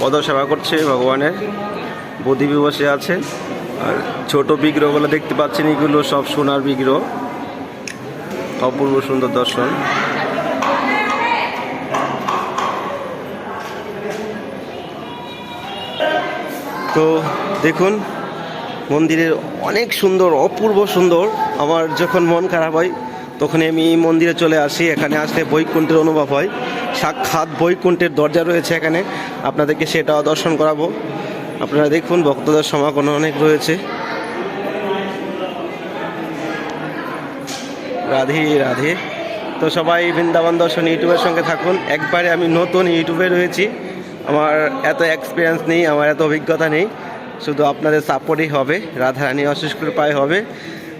পদ সেবা করছে ভগবানের। বদিবি বসে আছে। আর ছোট বিগ্রহগুলো দেখতে পাচ্ছেন, এগুলো সব সোনার বিগ্রহ। অপূর্ব সুন্দর দর্শন। তো দেখুন, মন্দিরের অনেক সুন্দর, অপূর্ব সুন্দর। আমার যখন মন খারাপ হয় তখন আমি মন্দিরে চলে আসি। এখানে আসলে বৈকুণ্ঠের অনুভব হয়। সাক্ষাৎ বৈকুণ্ঠের দরজা রয়েছে এখানে। আপনাদেরকে সেটাও দর্শন করাবো। আপনারা দেখুন, ভক্তদের সমাগম অনেক রয়েছে। রাধে রাধে। তো সবাই বৃন্দাবন দর্শন ইউটিউবের সঙ্গে থাকুন। একবারে আমি নতুন ইউটিউবে রয়েছি। আমার এত এক্সপিরিয়েন্স নেই, আমার এত অভিজ্ঞতা নেই। শুধু আপনাদের সাপোর্টই হবে। রাধারানী অশেষ কৃপায় হবে।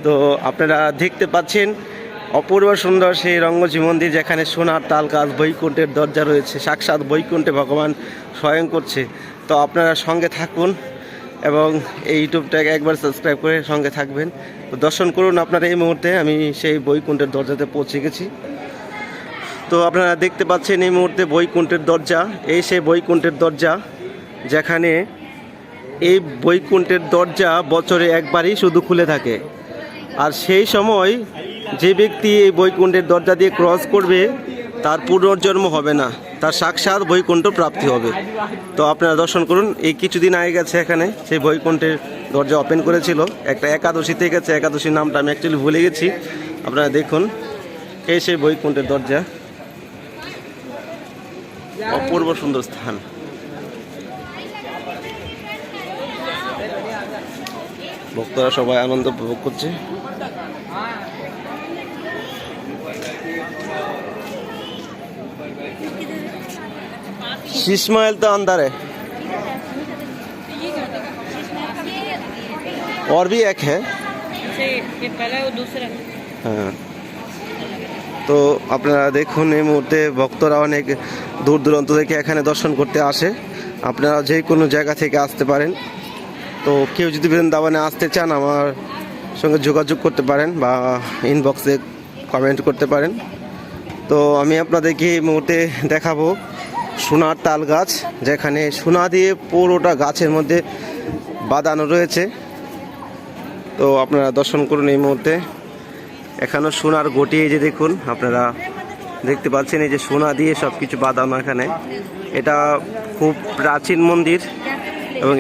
তো আপনারা দেখতে পাচ্ছেন অপূর্ব সুন্দর সেই রঙ্গজি মন্দির যেখানে সোনার তাল গাছ, বৈকুণ্ঠের দরজা রয়েছে, সাক্ষাৎ বৈকুণ্ঠে ভগবান স্বয়ং করছে। তো আপনারা সঙ্গে থাকুন এবং এই ইউটিউবটাকে একবার সাবস্ক্রাইব করে সঙ্গে থাকবেন। তো দর্শন করুন আপনারা এই মুহূর্তে, আমি সেই বৈকুণ্ঠের দরজাতে পৌঁছে গেছি। তো আপনারা দেখতে পাচ্ছেন এই মুহূর্তে বৈকুণ্ঠের দরজা, এই সেই বৈকুণ্ঠের দরজা যেখানে এই বৈকুণ্ঠের দরজা বছরে একবারই শুধু খুলে থাকে। আর সেই সময় যে ব্যক্তি এই বৈকুণ্ঠের দরজা দিয়ে ক্রস করবে, তার পুনর্জন্ম হবে না। তার সাক্ষাৎ বৈকুণ্ঠ প্রাপ্তি হবে। তো আপনারা দর্শন করুন, এই কিছুদিন আগে গেছে এখানে, সেই বৈকুণ্ঠের দরজা ওপেন করেছিল। একটা একাদশীতে গেছে, একাদশীর নামটা আমি অ্যাকচুয়ালি ভুলে গেছি। আপনারা দেখুন, এই সেই বৈকুণ্ঠের দরজা। অপূর্ব সুন্দর স্থান। ভক্তরা সবাই আনন্দ উপভোগ করছে। शीश महल तो अंदर है और भी एक है ये पहला वो दूसरा হ্যাঁ তো আপনারা দেখুন এই মুহূর্তে ভক্তরা অনেক দূর দূরান্ত থেকে এখানে দর্শন করতে আসে আপনারা যে কোনো জায়গা থেকে আসতে পারেন তো কেউ যদি বৃন্দাবনে আসতে চান আমার সঙ্গে যোগাযোগ করতে পারেন বা ইনবক্সে কমেন্ট করতে পারেন তো আমি আপনাদেরকে এই মুহূর্তে দেখাবো সোনার তাল গাছ, যেখানে সোনা দিয়ে পুরোটা গাছের মধ্যে বাঁধানো রয়েছে। তো আপনারা দর্শন করুন এই মুহূর্তে। এখানেও সোনার গটি, এই যে দেখুন, আপনারা দেখতে পাচ্ছেন এই যে সোনা দিয়ে সব কিছু বাঁধানো এখানে। এটা খুব প্রাচীন মন্দির এবং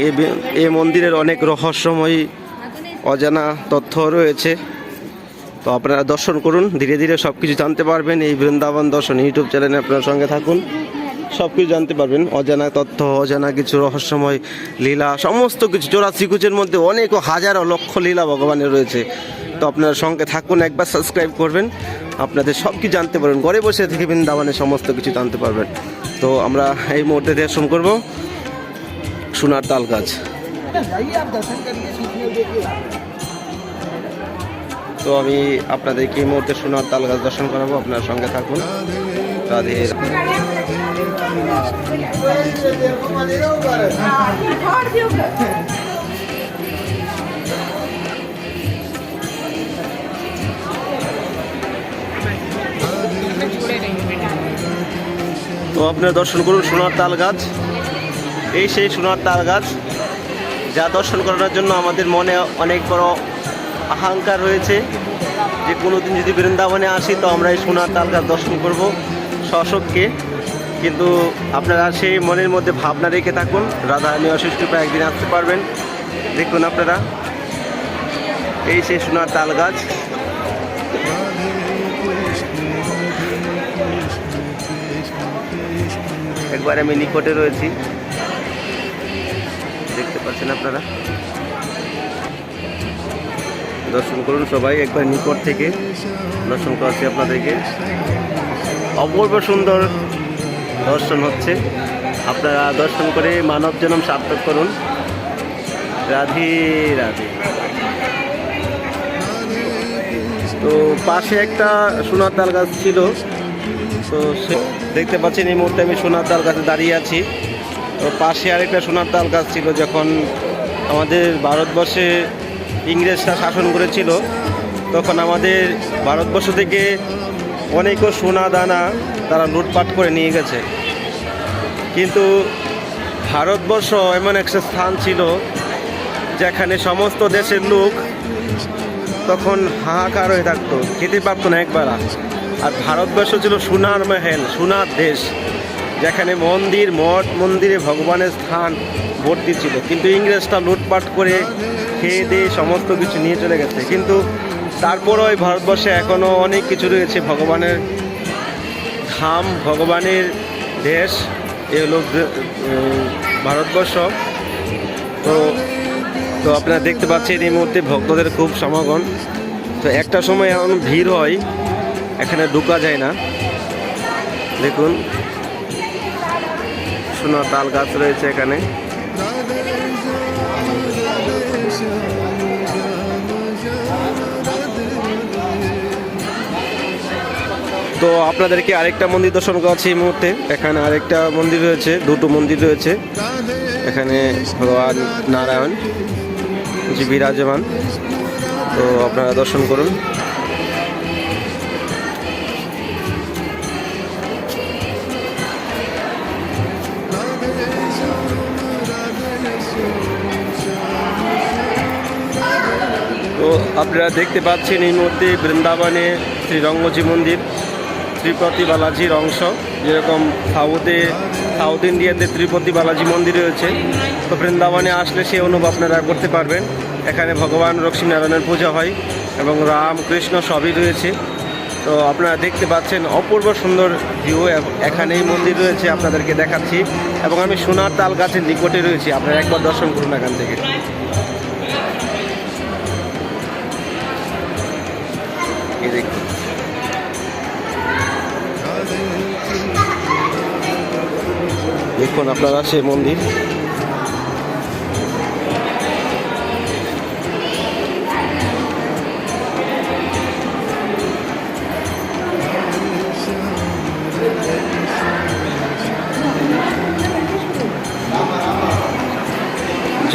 এই মন্দিরের অনেক রহস্যময়ী অজানা তথ্য রয়েছে। তো আপনারা দর্শন করুন, ধীরে ধীরে সব কিছু জানতে পারবেন। এই বৃন্দাবন দর্শন ইউটিউব চ্যানেলে আপনার সঙ্গে থাকুন। সব কিছু জানতে পারবেন। অজানা তথ্য, অজানা কিছু রহস্যময় লীলা, সমস্ত কিছু। চোরাশি শ্রীকুচের মধ্যে অনেক হাজারো লক্ষ লীলা ভগবানের রয়েছে। তো আপনার সঙ্গে থাকুন, একবার সাবস্ক্রাইব করবেন। আপনাদের সব কিছু জানতে পারবেন। ঘরে বসে থেকে বৃন্দাবনের সমস্ত কিছু জানতে পারবেন। তো আমরা এই মুহূর্তে দর্শন করব সোনার তাল গাছ। তো আমি আপনাদেরকে এই মুহূর্তে সোনার তাল গাছ দর্শন করাবো, আপনার সঙ্গে থাকুন। রাধে তো আপনারা দর্শন করুন সোনার তাল গাছ এই সেই সোনার তাল গাছ যা দর্শন করানোর জন্য আমাদের মনে অনেক বড় আহাঙ্কার রয়েছে যে কোনোদিন যদি বৃন্দাবনে আসি, তো আমরা এই সোনার তাল গাছ দর্শন করব সশোককে কিন্তু আপনারা সেই মনের মধ্যে ভাবনা রেখে থাকুন। রাধা অশেষ কৃপায় একদিন আসতে পারবেন। দেখুন আপনারা, এই সেই সোনার তাল গাছ। একবার আমি নিকটে রয়েছি। দেখতে পাচ্ছেন আপনারা। দর্শন করুন সবাই, একবার নিকট থেকে দর্শন করাচ্ছি আপনাদেরকে। অপূর্ব সুন্দর দর্শন হচ্ছে। আপনারা দর্শন করে মানব জনম সার্থক করুন। রাধে রাধে। তো পাশে একটা সোনার তাল গাছ ছিল। তো দেখতে পাচ্ছেন এই মুহূর্তে আমি সোনার তাল গাছে দাঁড়িয়ে আছি। তো পাশে আরেকটা সোনার তাল গাছ ছিল যখন আমাদের ভারতবর্ষে ইংরেজরা শাসন করেছিল, তখন আমাদের ভারতবর্ষ থেকে অনেকও সোনা দানা তারা লুটপাট করে নিয়ে গেছে। কিন্তু ভারতবর্ষ এমন একটা স্থান ছিল যেখানে সমস্ত দেশের লোক তখন হাহাকার হয়ে থাকতো, খেতে পারতো না একবেলা। আর ভারতবর্ষ ছিল সোনার মেহেল, সোনার দেশ। যেখানে মন্দির, মঠ, মন্দিরে ভগবানের স্থান ভর্তি ছিল। কিন্তু ইংরেজটা লুটপাট করে খেয়ে দিয়ে সমস্ত কিছু নিয়ে চলে গেছে। কিন্তু তারপরও ওই ভারতবর্ষে এখনও অনেক কিছু রয়েছে। ভগবানের ধাম, ভগবানের দেশ, এ হলো ভারতবর্ষ। তো তো আপনারা দেখতে পাচ্ছেন এই মুহূর্তে ভক্তদের খুব সমাগম। তো একটা সময় এমন ভিড় হয়, এখানে ঢুকা যায় না। দেখুন। সোনার তাল গাছ রয়েছে এখানে। তো আপনাদেরকে আরেকটা মন্দির দর্শন করাচ্ছি এই মুহূর্তে। এখানে আরেকটা মন্দির রয়েছে, দুটো মন্দির রয়েছে। এখানে ভগবান নারায়ণ বিরাজমান। তো আপনারা দর্শন করুন। আপনারা দেখতে পাচ্ছেন এই মুহূর্তে বৃন্দাবনে শ্রী রঙ্গজি মন্দির, ত্রিপতি বালাজির অংশ। যেরকম সাউথে, সাউথ ইন্ডিয়াতে ত্রিপতি বালাজি মন্দির রয়েছে। তো বৃন্দাবনে আসলে সেই অনুভব আপনারা করতে পারবেন। এখানে ভগবান লক্ষ্মীনারায়ণের পূজা হয় এবং রাম কৃষ্ণ সবই রয়েছে। তো আপনারা দেখতে পাচ্ছেন অপূর্ব সুন্দর ভিউ এখানে এই মন্দির রয়েছে, আপনাদেরকে দেখাচ্ছি। এবং আমি সোনার তাল গাছের নিকটে রয়েছি, আপনারা একবার দর্শন করুন এখান থেকে। দেখুন দেখুন, আপনারা সে মন্দির।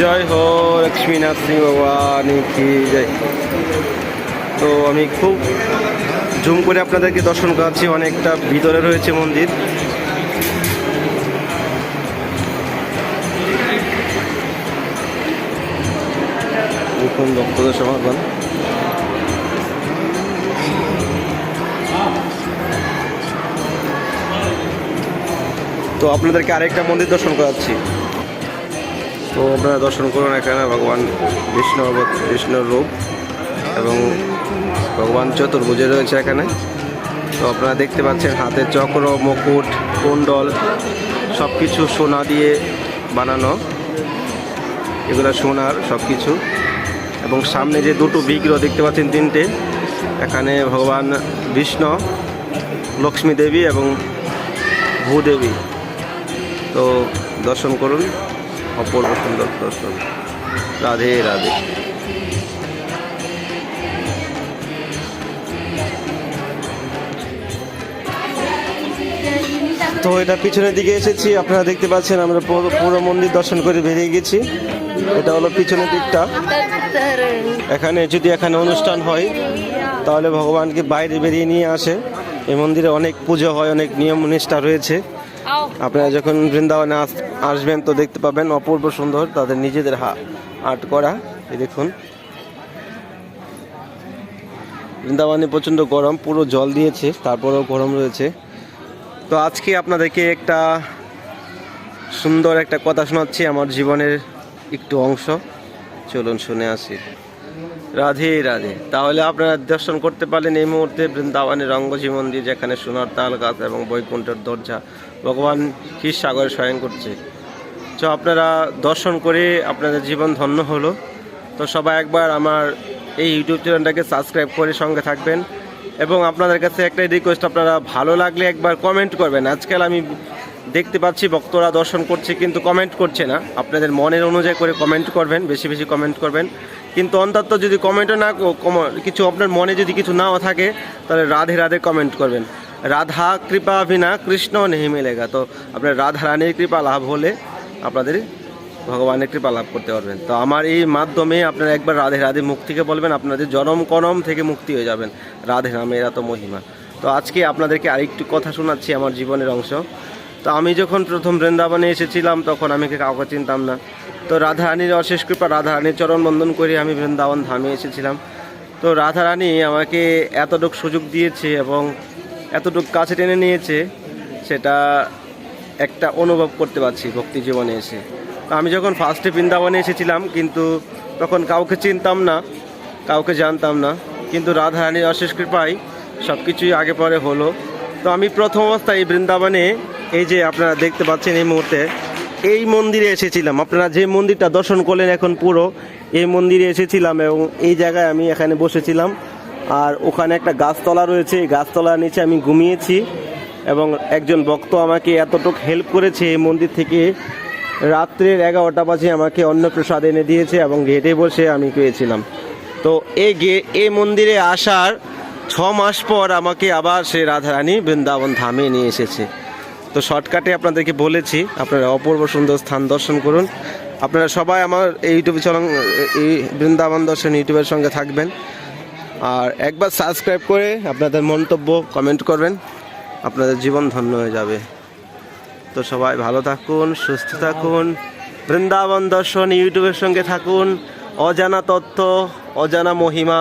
জয় হো, লক্ষ্মীনাথ সিং ভগবান, কি জয়। তো আমি খুব জুম করে আপনাদেরকে দর্শন করাচ্ছি অনেকটা ভিতরে রয়েছে মন্দির। দেখুন ভক্তদের সমাগম তো আপনাদেরকে আরেকটা মন্দির দর্শন করাচ্ছি। তো আপনারা দর্শন করুন এখানে ভগবান বিষ্ণু বিষ্ণুর রূপ এবং ভগবান চতুর্ভুজে রয়েছে এখানে। তো আপনারা দেখতে পাচ্ছেন হাতে চক্র, মুকুট, কুণ্ডল সব কিছু সোনা দিয়ে বানানো। এগুলো সোনার সব কিছু এবং সামনে যে দুটো বিগ্রহ দেখতে পাচ্ছেন তিনটে, এখানে ভগবান বিষ্ণু, লক্ষ্মী দেবী এবং ভূদেবী তো দর্শন করুন, অপূর্ব সুন্দর দর্শন। রাধে রাধে। তো এটা পিছনের দিকে এসেছি, আপনারা দেখতে পাচ্ছেন আমরা পুরো মন্দির দর্শন করে বেরিয়ে গেছি। এটা হলো পিছনের দিকটা। এখানে যদি এখানে অনুষ্ঠান হয়, তাহলে ভগবানকে বাইরে বেরিয়ে নিয়ে আসে। এই মন্দিরে অনেক পুজো হয়, অনেক নিয়ম নিষ্ঠা রয়েছে। আপনারা যখন বৃন্দাবনে আস- আসবেন তো দেখতে পাবেন অপূর্ব সুন্দর তাদের নিজেদের হা- আর্ট করা। এই দেখুন। বৃন্দাবনে প্রচণ্ড গরম, পুরো জল দিয়েছে, তারপরেও গরম রয়েছে। তো আজকে আপনাদেরকে একটা সুন্দর একটা কথা শোনাচ্ছি আমার জীবনের একটু অংশ। চলুন শুনে আসি। রাধে রাধে। তাহলে আপনারা দর্শন করতে পারলেন এই মুহূর্তে বৃন্দাবনের রঙ্গজী মন্দির, যেখানে সোনার তাল গাছ এবং বৈকুণ্ঠের দরজা ভগবান ক্ষীর সাগরে শয়ন করছে। তো আপনারা দর্শন করে আপনাদের জীবন ধন্য হলো। তো সবাই একবার আমার এই ইউটিউব চ্যানেলটাকে সাবস্ক্রাইব করে সঙ্গে থাকবেন। এবং আপনাদের কাছে একটাই রিকোয়েস্ট আপনারা ভালো লাগলে একবার কমেন্ট করবেন। আজকাল আমি দেখতে পাচ্ছি ভক্তরা দর্শন করছে, কিন্তু কমেন্ট করছে না। আপনাদের মনের অনুযায়ী করে কমেন্ট করবেন, বেশি বেশি কমেন্ট করবেন। কিন্তু অন্তত যদি কমেন্টও না কিছু আপনার মনে যদি কিছু নাও থাকে, তাহলে রাধে রাধে কমেন্ট করবেন। রাধা কৃপা বিনা কৃষ্ণ নেই মেলেগা। তো আপনার রাধা রানীর কৃপা লাভ হলে আপনাদের ভগবানের কৃপা লাভ করতে পারবেন। তো আমার এই মাধ্যমে আপনারা একবার রাধে রাধে মুক্তিকে বলবেন, আপনাদের জনম করম থেকে মুক্তি হয়ে যাবেন। রাধে নামে এরা তো মহিমা। তো আজকে আপনাদেরকে আরেকটু কথা শোনাচ্ছি আমার জীবনের অংশ। তো আমি যখন প্রথম বৃন্দাবনে এসেছিলাম, তখন আমি কাউকে চিনতাম না। তো রাধারানীর অশেষ কৃপা, রাধারানীর চরণ বন্ধন করে আমি বৃন্দাবন ধামে এসেছিলাম। তো রাধারানী আমাকে এতটুক সুযোগ দিয়েছে এবং এতটুক কাছে টেনে নিয়েছে, সেটা একটা অনুভব করতে পারছি ভক্তি জীবনে এসে। আমি যখন ফার্স্টে বৃন্দাবনে এসেছিলাম, কিন্তু তখন কাউকে চিনতাম না, কাউকে জানতাম না। কিন্তু রাধারানীর অশেষ কৃপায় সব কিছুই আগে পরে হলো। তো আমি প্রথম অবস্থায় এই বৃন্দাবনে, এই যে আপনারা দেখতে পাচ্ছেন এই মুহূর্তে, এই মন্দিরে এসেছিলাম। আপনারা যে মন্দিরটা দর্শন করলেন এখন পুরো, এই মন্দিরে এসেছিলাম এবং এই জায়গায় আমি এখানে বসেছিলাম। আর ওখানে একটা গাছতলা রয়েছে, এই গাছতলার নিচে আমি ঘুমিয়েছি এবং একজন ভক্ত আমাকে এতটুকু হেল্প করেছে এই মন্দির থেকে রাত্রের এগারোটা বাজে আমাকে অন্ন প্রসাদ এনে দিয়েছে এবং গেটে বসে আমি পেয়েছিলাম তো এই গে এই মন্দিরে আসার ছ মাস পর আমাকে আবার সে রাধারানী বৃন্দাবন ধামে নিয়ে এসেছে। তো শর্টকাটে আপনাদেরকে বলেছি, আপনারা অপূর্ব সুন্দর স্থান দর্শন করুন। আপনারা সবাই আমার এই ইউটিউব এই বৃন্দাবন দর্শন ইউটিউবের সঙ্গে থাকবেন। আর একবার সাবস্ক্রাইব করে আপনাদের মন্তব্য কমেন্ট করবেন। আপনাদের জীবন ধন্য হয়ে যাবে। তো সবাই ভালো থাকুন, সুস্থ থাকুন। বৃন্দাবন দর্শন ইউটিউবের সঙ্গে থাকুন। অজানা তথ্য, অজানা মহিমা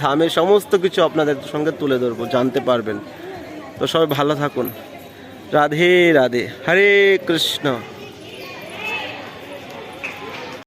ধামে সমস্ত কিছু আপনাদের সঙ্গে তুলে ধরবো, জানতে পারবেন। তো সবাই ভালো থাকুন। রাধে রাধে। হরে কৃষ্ণ।